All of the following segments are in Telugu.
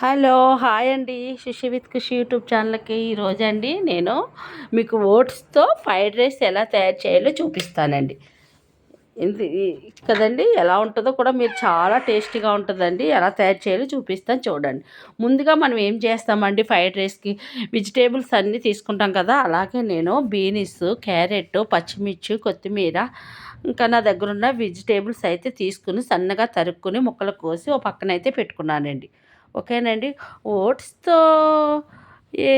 హలో హాయ్ అండి. శిషి విత్ కృషి యూట్యూబ్ ఛానల్కి ఈరోజు అండి నేను మీకు ఓట్స్తో ఫ్రైడ్ రైస్ ఎలా తయారు చేయాలో చూపిస్తానండి. కదండి ఎలా ఉంటుందో కూడా మీరు చాలా టేస్టీగా ఉంటుందండి. ఎలా తయారు చేయాలో చూపిస్తాను చూడండి. ముందుగా మనం ఏం చేస్తామండి ఫ్రైడ్ రైస్కి? వెజిటేబుల్స్ అన్నీ తీసుకుంటాం కదా అలాగే నేను బీనీస్ క్యారెట్ పచ్చిమిర్చి కొత్తిమీర ఇంకా నా దగ్గర ఉన్న వెజిటేబుల్స్ అయితే తీసుకుని సన్నగా తరుక్కుని ముక్కలు కోసి ఓ పక్కన అయితే పెట్టుకున్నానండి. ఓకేనండి. ఓట్స్తో ఏ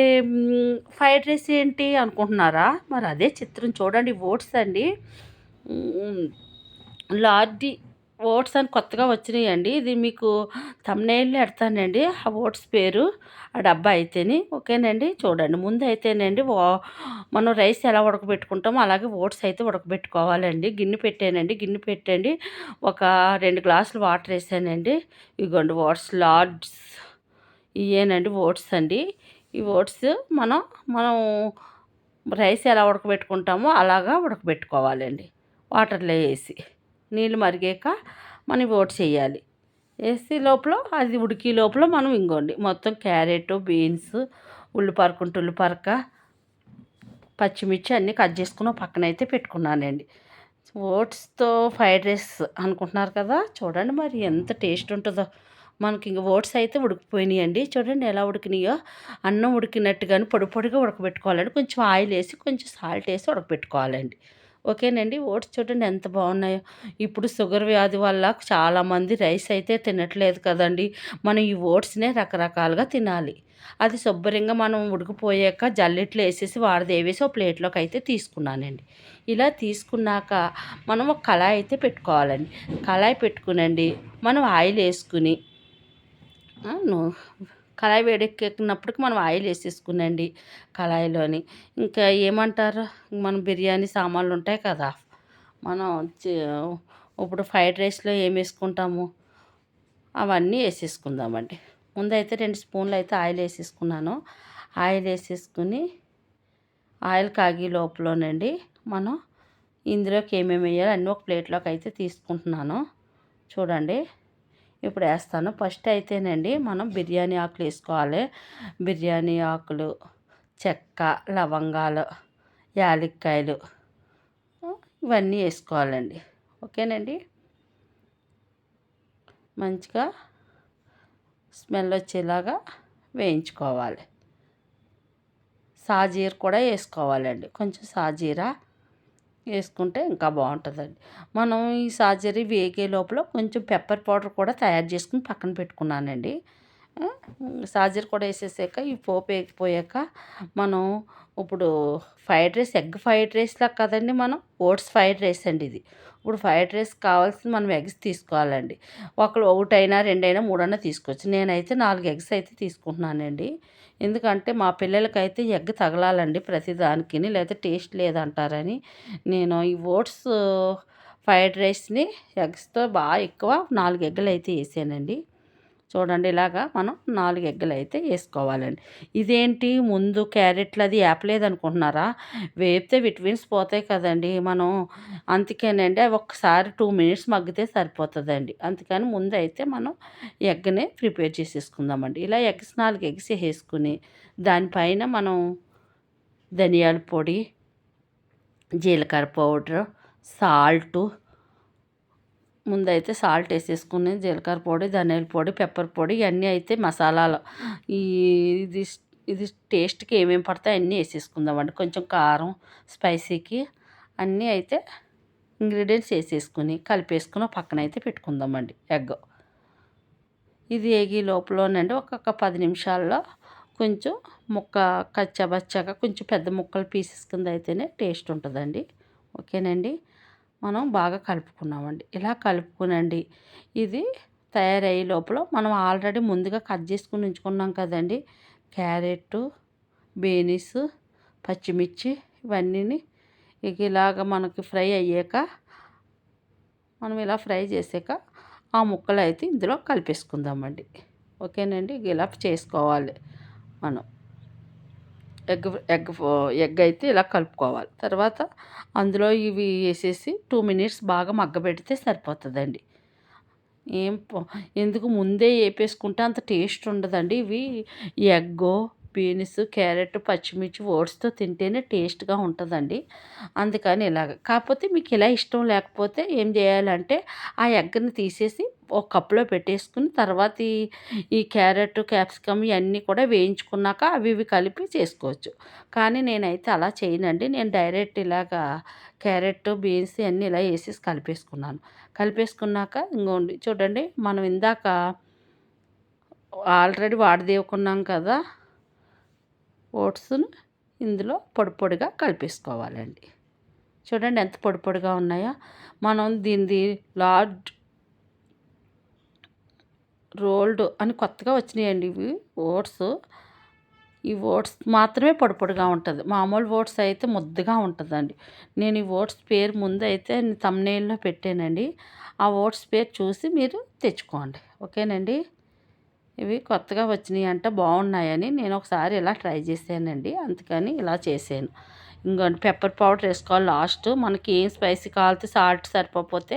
ఫ్రైడ్ రైస్ ఏంటి అనుకుంటున్నారా? మరి అదే చిత్రం చూడండి ఓట్స్ అండి. లార్జీ ఓట్స్ అని కొత్తగా వచ్చినాయండి. ఇది మీకు తమ్నేళ్ళు పెడతానండి ఆ ఓట్స్ పేరు ఆ డబ్బా అయితేని. ఓకేనండి? చూడండి. ముందు అయితేనండి మనం రైస్ ఎలా ఉడకబెట్టుకుంటామో అలాగే ఓట్స్ అయితే ఉడకబెట్టుకోవాలండి. గిన్నె పెట్టానండి. గిన్నె పెట్టండి. ఒక రెండు గ్లాసులు వాటర్ వేసానండి. ఇగోండి ఓట్స్ లార్డ్స్ ఇవేనండి ఓట్స్ అండి. ఈ ఓట్స్ మనం మనం రైస్ ఎలా ఉడకబెట్టుకుంటామో అలాగా ఉడకబెట్టుకోవాలండి. వాటర్లో వేసి. నీళ్ళు మరిగాక మనం ఓట్స్ వేయాలి వేసి లోపల అది ఉడికి లోపల మనం ఇంకోండి. మొత్తం క్యారెట్ బీన్స్ ఉల్లిపరకుంటే ఉల్లిపరక పచ్చిమిర్చి అన్నీ కట్ చేసుకుని పక్కన అయితే పెట్టుకున్నానండి. ఓట్స్తో ఫ్రైడ్ రైస్ అనుకుంటున్నారు కదా? చూడండి మరి ఎంత టేస్ట్ ఉంటుందో. మనకి ఇంక ఓట్స్ అయితే ఉడికిపోయినాయి అండి చూడండి ఎలా ఉడికినాయో. అన్నం ఉడికినట్టుగాని పొడి పొడిగా ఉడకబెట్టుకోవాలండి. కొంచెం ఆయిల్ వేసి కొంచెం సాల్ట్ వేసి ఉడకబెట్టుకోవాలండి. ఓకేనండి. ఓట్స్ చూడండి ఎంత బాగున్నాయో. ఇప్పుడు షుగర్ వ్యాధి వల్ల చాలామంది రైస్ అయితే తినట్లేదు కదండి. మనం ఈ ఓట్స్నే రకరకాలుగా తినాలి. అది శుభ్రంగా మనం ఉడికిపోయాక జల్లెట్లు వేసేసి వాడది వేసి ఒక ప్లేట్లోకి అయితే తీసుకున్నానండి. ఇలా తీసుకున్నాక మనం ఒక కళాయి అయితే పెట్టుకోవాలండి. కళాయి పెట్టుకునండి. మనం ఆయిల్ వేసుకుని కళాయి వేడెక్కినప్పటికి మనం ఆయిల్ వేసేసుకునండి కళాయిలోని. ఇంకా ఏమంటారు? మనం బిర్యానీ సామాన్లు ఉంటాయి కదా మనం ఇప్పుడు ఫ్రైడ్ రైస్లో ఏం వేసుకుంటాము? అవన్నీ వేసేసుకుందామండి. ముందైతే రెండు స్పూన్లు అయితే ఆయిల్ వేసేసుకున్నాను. ఆయిల్ వేసేసుకుని ఆయిల్ కాగి లోపలనండి మనం ఇందులోకి ఏమేమి వేయాలి అన్నీ ఒక ప్లేట్లోకి అయితే తీసుకుంటున్నాను. చూడండి. ఇప్పుడు వేస్తాను. ఫస్ట్ అయితేనండి మనం బిర్యానీ ఆకులు వేసుకోవాలి. బిర్యానీ ఆకులు చెక్క లవంగాలు యాలక్కాయలు ఇవన్నీ వేసుకోవాలండి. ఓకేనండి? మంచిగా స్మెల్ వచ్చేలాగా వేయించుకోవాలి. సాజీర కూడా వేసుకోవాలండి. కొంచెం సాజీరా వేసుకుంటే ఇంకా బాగుంటుందండి. మనం ఈ సాజరీ వేగే లోపల కొంచెం పెప్పర్ పౌడర్ కూడా తయారు చేసుకుని పక్కన పెట్టుకున్నానండి. సాజర్ కూడా వేసేసాక ఈ పోపు వేగిపోయాక మనం ఇప్పుడు ఫ్రైడ్ రైస్ ఎగ్ ఫ్రైడ్ రైస్లా కదండి మనం ఓట్స్ ఫ్రైడ్ రైస్ అండి ఇది. ఇప్పుడు ఫ్రైడ్ రైస్ కావాల్సింది మనం ఎగ్స్ తీసుకోవాలండి. ఒకళ్ళు ఒకటైనా రెండైనా మూడైనా తీసుకోవచ్చు. నేనైతే నాలుగు ఎగ్స్ అయితే తీసుకుంటున్నానండి. ఎందుకంటే మా పిల్లలకైతే ఎగ్ తగలాలండి ప్రతిదానికి లేదా టేస్ట్ లేదంటారని. నేను ఈ ఓట్స్ ఫ్రైడ్ రైస్ని ఎగ్స్తో బాగా ఎక్కువ నాలుగు ఎగ్గులు అయితే వేసానండి. చూడండి ఇలాగా మనం నాలుగు ఎగ్గులు అయితే వేసుకోవాలండి. ఇదేంటి? ముందు క్యారెట్లు అది వేపలేదు అనుకుంటున్నారా వేపితే విటమిన్స్ పోతాయి కదండి. మనం అందుకేనండి అవి ఒక్కసారి టూ మినిట్స్ మగ్గితే సరిపోతుందండి. అందుకని ముందు అయితే మనం ఎగ్ని ప్రిపేర్ చేసేసుకుందామండి. ఇలా ఎగ్స్ నాలుగు ఎగ్స్ వేసుకుని దానిపైన మనం ధనియాల పొడి జీలకర్ర పౌడర్ సాల్టు ముందైతే సాల్ట్ వేసేసుకుని జీలకర్ర పొడి ధనియాల పొడి పెప్పర్ పొడి ఇవన్నీ అయితే మసాలాలు. ఈ ఇది ఇది టేస్ట్కి ఏమేమి పడతాయి అన్నీ వేసేసుకుందామండి కొంచెం కారం స్పైసీకి అన్నీ అయితే ఇంగ్రీడియంట్స్ వేసేసుకుని కలిపేసుకుని పక్కన అయితే పెట్టుకుందామండి ఎగ్. ఇది ఏగి లోపలనండి. ఒక్కొక్క పది నిమిషాల్లో కొంచెం ముక్క కచ్చబచ్చగా కొంచెం పెద్ద ముక్కలు పీసెస్ కింద అయితేనే టేస్ట్ ఉంటుందండి. ఓకేనండి? మనం బాగా కలుపుకున్నామండి. ఇలా కలుపుకునండి. ఇది తయారయ్యే లోపల మనం ఆల్రెడీ ముందుగా కట్ చేసుకుని ఉంచుకున్నాం కదండి. క్యారెట్ బీనీస్ పచ్చిమిర్చి ఇవన్నీ ఇక ఇలాగ మనకి ఫ్రై అయ్యాక మనం ఇలా ఫ్రై చేసాక ఆ ముక్కలు అయితే ఇందులో కలిపేసుకుందామండి. ఓకేనండి? ఇలా చేసుకోవాలి మనం. ఎగ్ ఎగ్ ఎగ్ అయితే ఇలా కలుపుకోవాలి. తర్వాత అందులో ఇవి వేసేసి టూ మినిట్స్ బాగా మగ్గబెడితే సరిపోతుందండి. ఏం ఎందుకు ముందే వేపేసుకుంటే అంత టేస్ట్ ఉండదండి. ఇవి ఎగ్గో బీన్స్ క్యారెట్ పచ్చిమిర్చి ఓట్స్తో తింటేనే టేస్ట్గా ఉంటుందండి. అందుకని ఇలాగ. కాకపోతే మీకు ఇలా ఇష్టం లేకపోతే ఏం చేయాలంటే ఆ ఎగ్ని తీసేసి ఒక కప్పులో పెట్టేసుకుని తర్వాత ఈ ఈ క్యారెట్ క్యాప్సికమ్ ఇవన్నీ కూడా వేయించుకున్నాక అవి ఇవి కలిపి చేసుకోవచ్చు. కానీ నేనైతే అలా చేయనండి. నేను డైరెక్ట్ ఇలాగా క్యారెట్ బీన్స్ అన్నీ ఇలా వేసేసి కలిపేసుకున్నాను. కలిపేసుకున్నాక ఇంకోండి చూడండి మనం ఇందాక ఆల్రెడీ వాడదేవుకున్నాం కదా ఓట్స్ను ఇందులో పొడి పొడిగా కలిపేసుకోవాలండి. చూడండి ఎంత పొడి పొడిగా ఉన్నాయో. మనం దీనిది లార్జ్ రోల్డ్ అని కొత్తగా వచ్చినాయండి ఇవి ఓట్స్. ఈ ఓట్స్ మాత్రమే పొడి పొడిగా ఉంటుంది. మామూలు ఓట్స్ అయితే ముద్దగా ఉంటుందండి. నేను ఈ ఓట్స్ పేరు ముందు అయితే తమ్నేల్లో పెట్టానండి. ఆ ఓట్స్ పేరు చూసి మీరు తెచ్చుకోండి. ఓకేనండి? ఇవి కొత్తగా వచ్చినాయి అంట బాగున్నాయని నేను ఒకసారి ఇలా ట్రై చేశానండి. అందుకని ఇలా చేశాను. ఇంకోటి పెప్పర్ పౌడర్ వేసుకోవాలి లాస్ట్. మనకి ఏం స్పైసీ కావాలితే సాల్ట్ సరిపోతే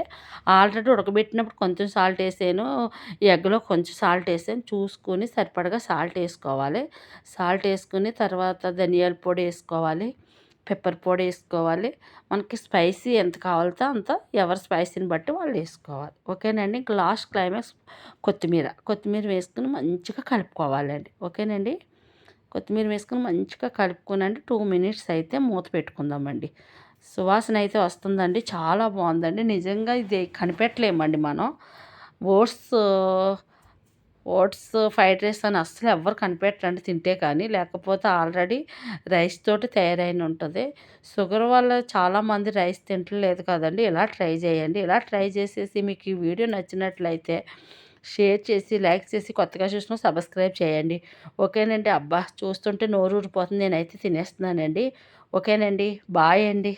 ఆల్రెడీ ఉడకబెట్టినప్పుడు కొంచెం సాల్ట్ వేసాను. ఎగ్లో కొంచెం సాల్ట్ వేసాను. చూసుకొని సరిపడగా సాల్ట్ వేసుకోవాలి. సాల్ట్ వేసుకుని తర్వాత ధనియాల పొడి వేసుకోవాలి. పెప్పర్ పొడి వేసుకోవాలి. మనకి స్పైసీ ఎంత కావాలితే అంత ఎవరి స్పైసీని బట్టి వాళ్ళు వేసుకోవాలి. ఓకేనండి? ఇంక లాస్ట్ క్లైమాక్స్ కొత్తిమీర. కొత్తిమీర వేసుకుని మంచిగా కలుపుకోవాలండి. ఓకేనండి? కొత్తిమీర వేసుకుని మంచిగా కలుపుకునండి. టూ మినిట్స్ అయితే మూత పెట్టుకుందామండి. సువాసన అయితే వస్తుందండి. చాలా బాగుందండి. నిజంగా ఇది కనిపెట్టలేమండి మనం. ఓట్స్ ఓట్స్ ఫ్రైడ్ రైస్ అని అస్సలు ఎవ్వరు కనిపెట్టరండి తింటే కానీ. లేకపోతే ఆల్రెడీ రైస్ తోటి తయారైన ఉంటుంది. షుగర్ వల్ల చాలామంది రైస్ తింటలేదు కదండి. ఇలా ట్రై చేయండి. ఇలా ట్రై చేసేసి మీకు ఈ వీడియో నచ్చినట్లయితే షేర్ చేసి లైక్ చేసి కొత్తగా చూసిన సబ్స్క్రైబ్ చేయండి. ఓకేనండి అబ్బా. చూస్తుంటే నోరు ఊరిపోతుంది నేనైతే తినేస్తున్నానండి. ఓకేనండి. బాయ్ అండి.